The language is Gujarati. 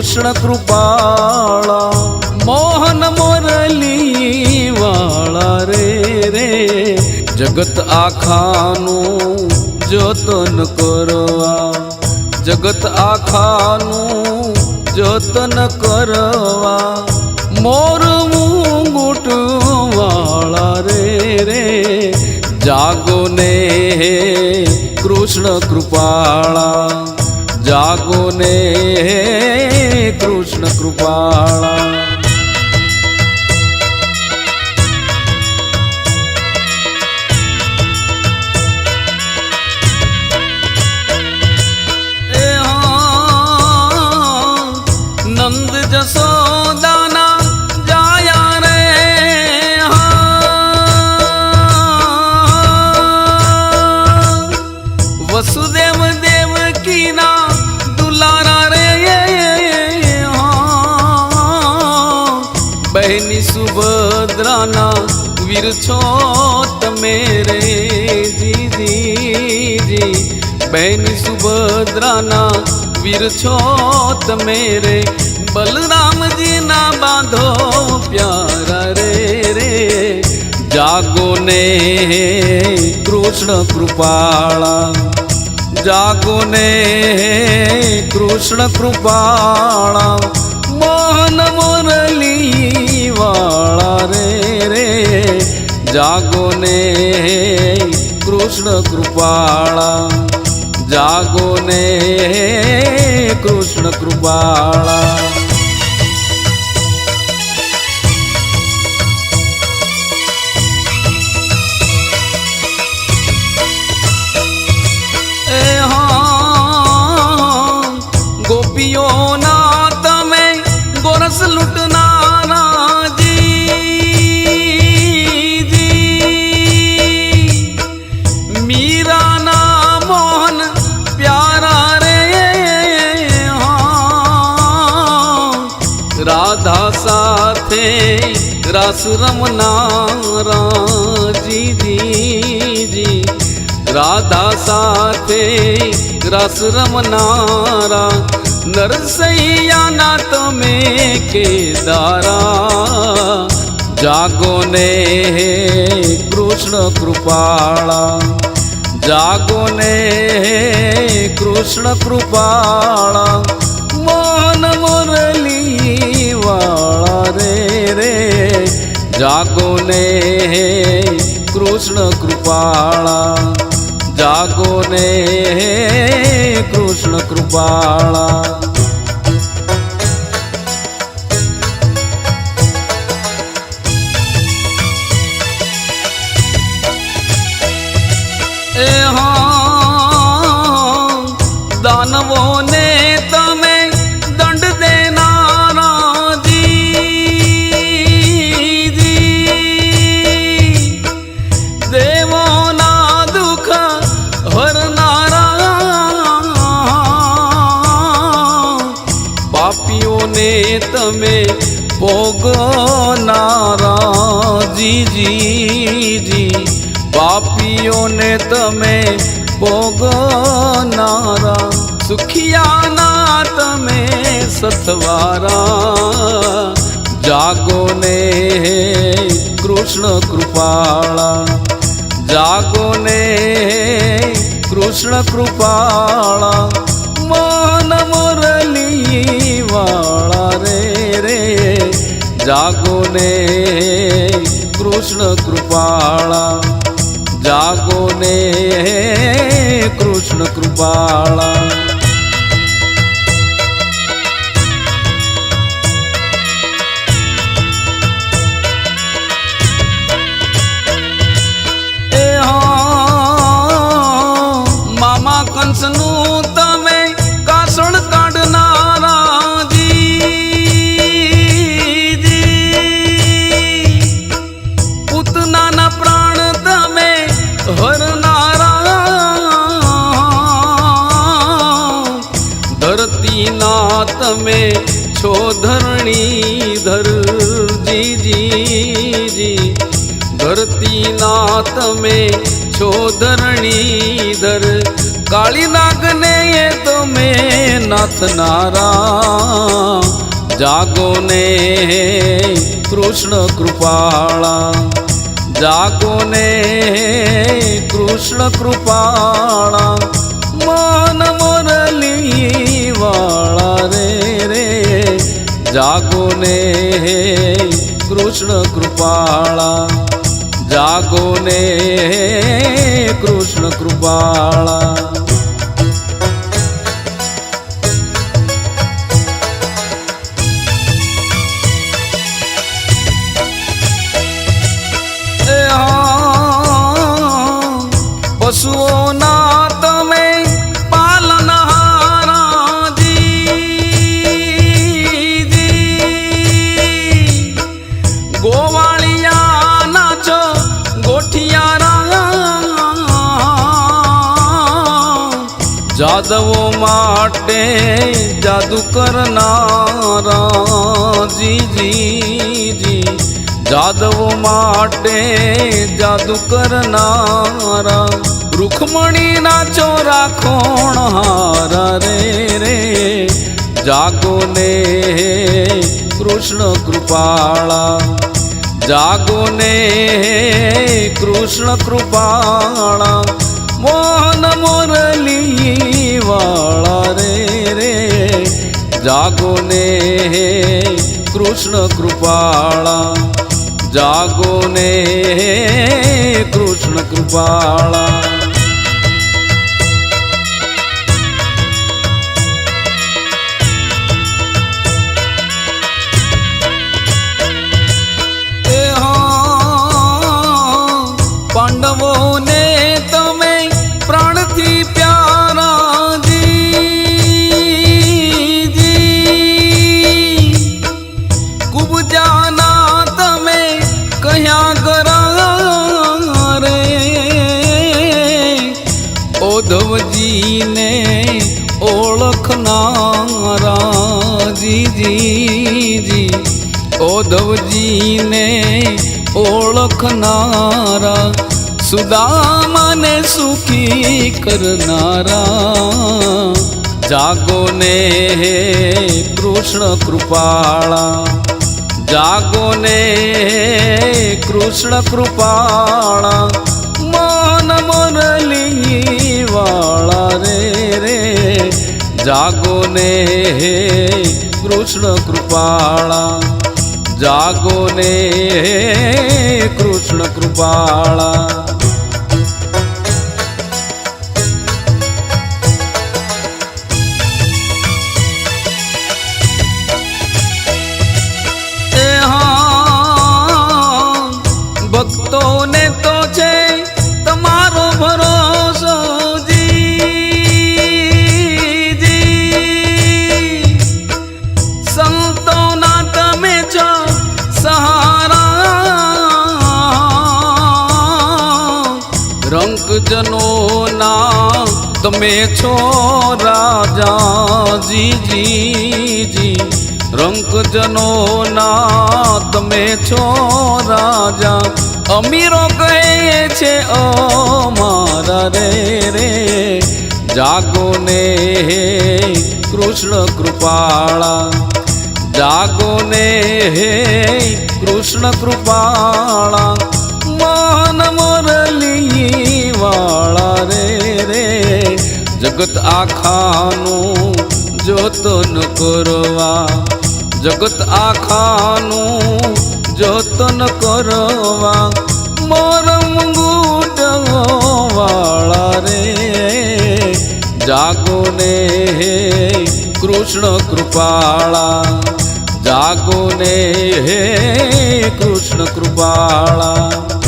કૃષ્ણ કૃપાળા, મોહન મોરલી વાળા રે રે. જગત આખાનું જતન કરવા, જગત આખાનું જતન કરવા. મોર મુંગુટ વાળા રે રે. જાગો ને કૃષ્ણ કૃપાળા. જાગો ને કૃષ્ણ કૃપાળા. વસુદેવ દેવકીના દુલારા છો તમે રે જીજી બહેની સુભદ્રાના વીર છો તમે રે. બલરામજીના બાંધો પ્યારા રે રે. જાગો ને કૃષ્ણ કૃપાળા. જાગો ને કૃષ્ણ કૃપાળા. મોહન મોરલી રે જાગો ને કૃષ્ણ કૃપાળા. જાગો ને કૃષ્ણ કૃપાળા. રાધા સાથે રાસ રમનારા જી જી જી રાધા સાથે રાસ રમનારા નરસૈયાના તમે કેદારા. જાગો ને કૃષ્ણ કૃપાળા. જાગો ને કૃષ્ણ કૃપાળા. રે જાગો ને કૃષ્ણ કૃપાળા જાગો ને કૃષ્ણ કૃપાળા એ તમે ભોગનારા જી જી જી પાપીઓને તમે ભોગનારા સુખિયાના તમે સથવારા જાગો ને કૃષ્ણ કૃપાળા જાગો ને કૃષ્ણ કૃપાળા મોહન મુરલી વાળા રે રે જાગો ને કૃષ્ણ કૃપાળા. જાગો ને કૃષ્ણ કૃપાળા. તમે છો ધરણીધર જી જી જી. ધરતીના તમે છો ધરણીધર કાળી નાગને એ તમે નાથ નારા જાગો ને કૃષ્ણ કૃપાળા જાગો ને કૃષ્ણ કૃપાળા. જાગો ને કૃષ્ણ કૃપાળા. જાગો ને કૃષ્ણ કૃપાળા. જાદવો માટે જાદુ કરનારા જીજી જાદવો માટે જાદુ કરનારા રૂખમણીના ચોરા ખોણહારા રે રે. જાગો ને કૃષ્ણ કૃપાળા. જાગો ને કૃષ્ણ કૃપાળા. મોહન મોરલી વાળા રે રે. જાગો ને કૃષ્ણ કૃપાળા. જાગો ને કૃષ્ણ કૃપાળા. પાંડવોને તમે પ્રાણથી પ્યારા જી. કુબજાના તમે કયા કરા રે ઓધવજીને ઓળખનારા જી જી જી ઓધવજીને ઓળખનારા સુદામાને સુખી કરનારા જાગો ને કૃષ્ણ કૃપાળા જાગો ને કૃષ્ણ કૃપાળા મન મુરલી વાળા રે રે જાગો ને કૃષ્ણ કૃપાળા જાગો ને કૃષ્ણ કૃપાળા તમે છો રાજા, જી જી જી. રંગજનોના તમે છો રાજા. અમીરો કહે છે ઓ મારા રે રે. જાગો ને કૃષ્ણ કૃપાળા. જાગો ને કૃષ્ણ કૃપાળા. જગત આખાનું જોતન કરવા, જગત આખાનું જોતન કરવા, મરમ મુંગુટ વાળા રે. જાગો ને કૃષ્ણ કૃપાળા, જાગો ને કૃષ્ણ કૃપાળા.